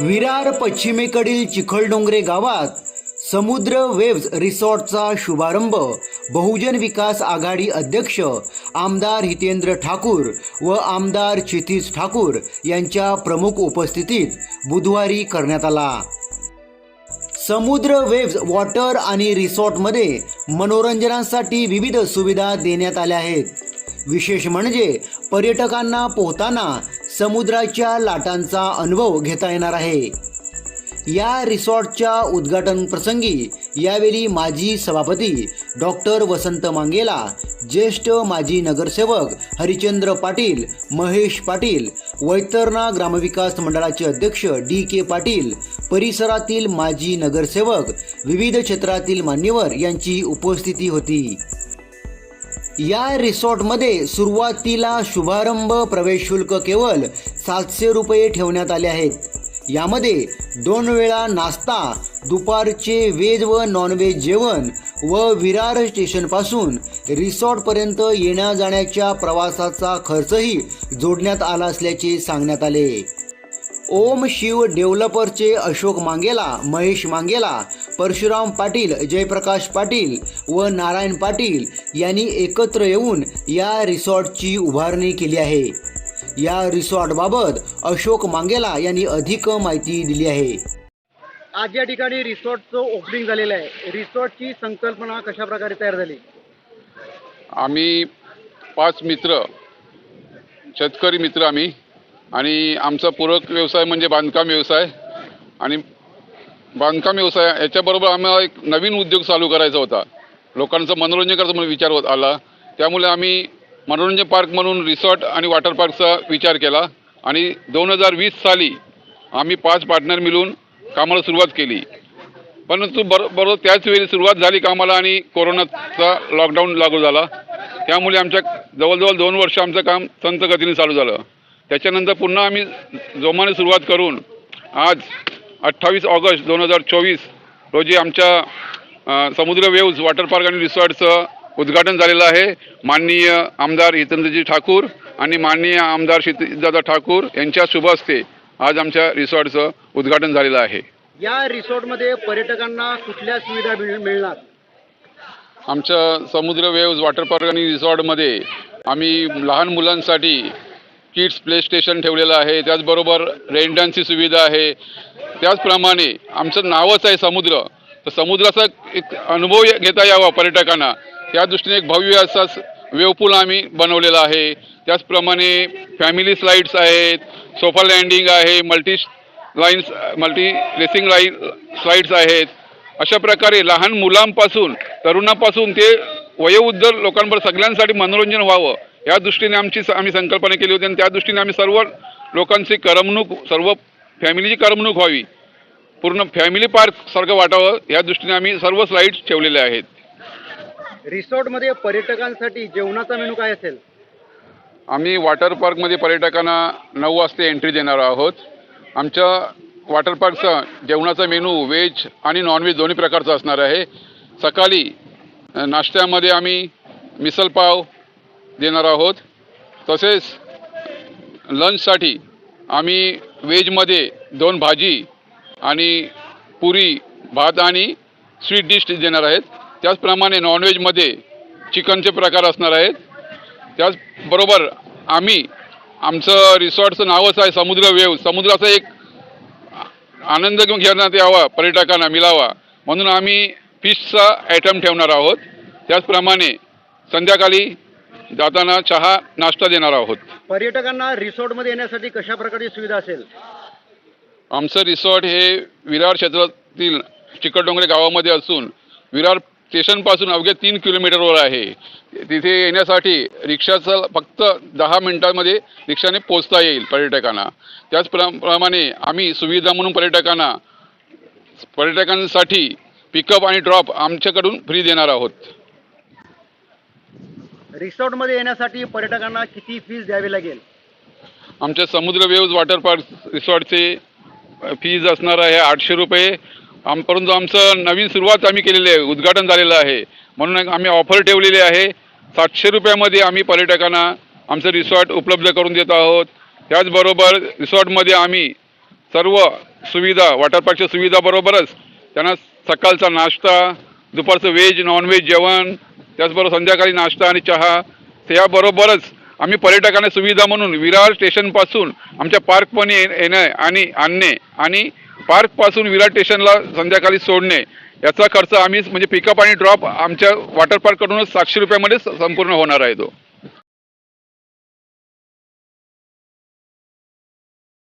विरार पश्चिमेकडील चिखलडोंगरे गावात समुद्र वेव्ज रिसॉर्टचा शुभारंभ बहुजन विकास आघाडी अध्यक्ष आमदार हितेंद्र ठाकूर व आमदार क्षितिज ठाकूर यांच्या प्रमुख उपस्थितीत बुधवारी करण्यात आला. समुद्र वेव्ज वॉटर आणि रिसॉर्टमध्ये मनोरंजनासाठी विविध सुविधा देण्यात आल्या आहेत. विशेष म्हणजे पर्यटकांना पोहताना समुद्राच्या लाटांचा अनुभव घेता येणार आहे. या रिसॉर्टच्या उद्घाटन प्रसंगी यावेळी माजी सभापती डॉक्टर वसंत मांगेला ज्येष्ठ माजी नगरसेवक हरिचंद्र पाटील महेश पाटील वैतरणा ग्रामविकास मंडळाचे अध्यक्ष डी के पाटील परिसरातील माजी नगरसेवक विविध क्षेत्रातील मान्यवर यांची उपस्थिती होती. या रिसॉर्टमध्ये सुरुवातीला शुभारंभ प्रवेश शुल्क केवळ सातशे रुपये ठेवण्यात आले आहेत. यामध्ये दोन वेळा नाश्ता दुपारचे व्हेज व नॉनव्हेज जेवण व विरार स्टेशनपासून रिसॉर्टपर्यंत येण्या जाण्याच्या प्रवासाचा खर्चही जोडण्यात आला असल्याचे सांगण्यात आले. ओम शिव डेव्हलपरचे अशोक मांगेला महेश मांगेला परशुराम पाटील जयप्रकाश पाटील व नारायण पाटील यांनी एकत्र येऊन या रिसॉर्टची उभारणी केली आहे. या रिसॉर्टबाबत अशोक मांगेला यांनी अधिक माहिती दिली आहे. आज या ठिकाणी रिसॉर्टचं ओपनिंग झालेलं आहे. रिसॉर्टची संकल्पना कशा प्रकारे तयार झाली? आम्ही पाच मित्र शेतकरी मित्र आम्ही आणि आमचा पूरक व्यवसाय म्हणजे बांधकाम व्यवसाय आणि बांधकाम व्यवसाय याच्याबरोबर आम्हाला एक नवीन उद्योग चालू करायचा होता. लोकांचं मनोरंजन करायचं म्हणून विचार होत आला. त्यामुळे आम्ही मनोरंजन पार्क म्हणून रिसॉर्ट आणि वॉटर पार्कचा विचार केला आणि दोन हजार वीस साली आम्ही पाच पार्टनर मिळून कामाला सुरुवात केली. परंतु बर बरोबर त्याच वेळी सुरुवात झाली कामाला आणि कोरोनाचा लॉकडाऊन लागू झाला. त्यामुळे आमच्या जवळजवळ दोन वर्ष आमचं काम संत गतीने चालू झालं. त्याच्यानंतर पुन्हा आम्ही जोमाने सुरुवात करून आज अठ्ठावीस ऑगस्ट दोन हजार चोवीस रोजी आमच्या समुद्र वेव्ज वॉटर पार्क आणि रिसॉर्टचं उद्घाटन झालेलं आहे. माननीय आमदार हितेंद्रजी ठाकूर आणि माननीय आमदार क्षितिजदादा ठाकूर यांच्या शुभ हस्ते आज आमच्या रिसॉर्टचं उद्घाटन झालेलं आहे. या रिसॉर्टमध्ये पर्यटकांना कुठल्या सुविधा मिळ- मिळणार? आमच्या समुद्र वेव्ज वॉटर पार्क आणि रिसॉर्टमध्ये आम्ही लहान मुलांसाठी किड्स प्ले स्टेशन ठेवलेलं आहे. त्याचबरोबर रेंडांची सुविधा आहे. त्याचप्रमाणे आमचं नावच आहे समुद्र. तर समुद्राचा एक अनुभव ये- घेता यावा पर्यटकांना. त्या दृष्टीने एक भव्य असा वेवपूल आम्ही बनवलेला आहे. त्याचप्रमाणे फॅमिली स्लाईड्स आहेत सोफा लँडिंग आहे multi lines multi racing line slides आहेत. अशा प्रकारे लहान मुलांपासून तरुणापासून ते वयोवृद्ध लोकांवर सगळ्यांसाठी मनोरंजन व्हावं. या दृष्टीने आमची आम्ही संकल्पना केली होती आणि त्या दृष्टीने आम्ही सर्व लोकांची करमणूक सर्व फॅमिलीची करमणूक व्हावी. पूर्ण फॅमिली पार्क सारखं वाटावं या दृष्टीने आम्ही सर्व स्लाईड्स ठेवलेले आहेत. रिसॉर्टमध्ये पर्यटकांसाठी जेवणाचा मेनू काय असेल? आम्ही वॉटर पार्कमध्ये पर्यटकांना नऊ वाजता एंट्री देणार आहोत. आमच्या वॉटर पार्कचा जेवणाचा मेनू व्हेज आणि नॉनव्हेज दोन्ही प्रकारचा असणार आहे. सकाळी नाश्त्यामध्ये आम्ही मिसल पाव देणार आहोत. तसेच लंचसाठी आम्ही व्हेजमध्ये दोन भाजी आणि पुरी भात आणि स्वीट डिश देणार आहेत. त्याचप्रमाणे नॉनव्हेजमध्ये चिकनचे प्रकार असणार आहेत. त्याचबरोबर आम्ही आमचं रिसॉर्टचं नावच आहे समुद्र वेव समुद्राचा एक आनंद घेऊन घेण्यात यावा पर्यटकांना मिळावा. म्हणून आम्ही फिशचा आयटम ठेवणार आहोत. त्याचप्रमाणे संध्याकाळी जाताना चहा नाश्ता देणार आहोत. पर्यटकांना रिसॉर्टमध्ये येण्यासाठी कशा प्रकारची सुविधा असेल? आमचं रिसॉर्ट हे विरार क्षेत्रातील चिकटडोंगरे गावामध्ये असून विरार स्टेशनपासून अवघ्या तीन किलोमीटरवर आहे. तिथे येण्यासाठी रिक्षाचा फक्त दहा मिनिटांमध्ये रिक्षाने पोचता येईल पर्यटकांना. त्याचप्रमाणे आम्ही सुविधा म्हणून पर्यटकांना पर्यटकांसाठी पिकअप आणि ड्रॉप आमच्याकडून फ्री देणार आहोत. रिसॉर्टमध्ये येण्यासाठी पर्यटकांना किती फीज द्यावी लागेल? आमच्या समुद्र वेव्ज वॉटर पार्क रिसॉर्टचे फीज असणार आहे आठशे रुपये. आम परंतु आमचं नवीन सुरुवात आम्ही केलेली आहे उद्घाटन झालेलं आहे. म्हणून आम्ही ऑफर ठेवलेली आहे. सातशे रुपयामध्ये आम्ही पर्यटकांना आमचं रिसॉर्ट उपलब्ध करून देत आहोत. त्याचबरोबर रिसॉर्टमध्ये आम्ही सर्व सुविधा वॉटर पार्कच्या सुविधाबरोबरच त्यांना सकाळचा नाश्ता दुपारचं व्हेज नॉनव्हेज जेवण त्याचबरोबर संध्याकाळी नाश्ता आणि चहा. त्याबरोबरच आम्ही पर्यटकांना सुविधा म्हणून विरार स्टेशनपासून आमच्या पार्कपणे येणे आणि आणणे आणि पार्कपासून विरार स्टेशनला संध्याकाळी सोडणे. याचा खर्च आम्ही म्हणजे पिकअप आणि ड्रॉप आमच्या वॉटर पार्ककडूनच सातशे रुपयामध्ये संपूर्ण होणार आहे तो.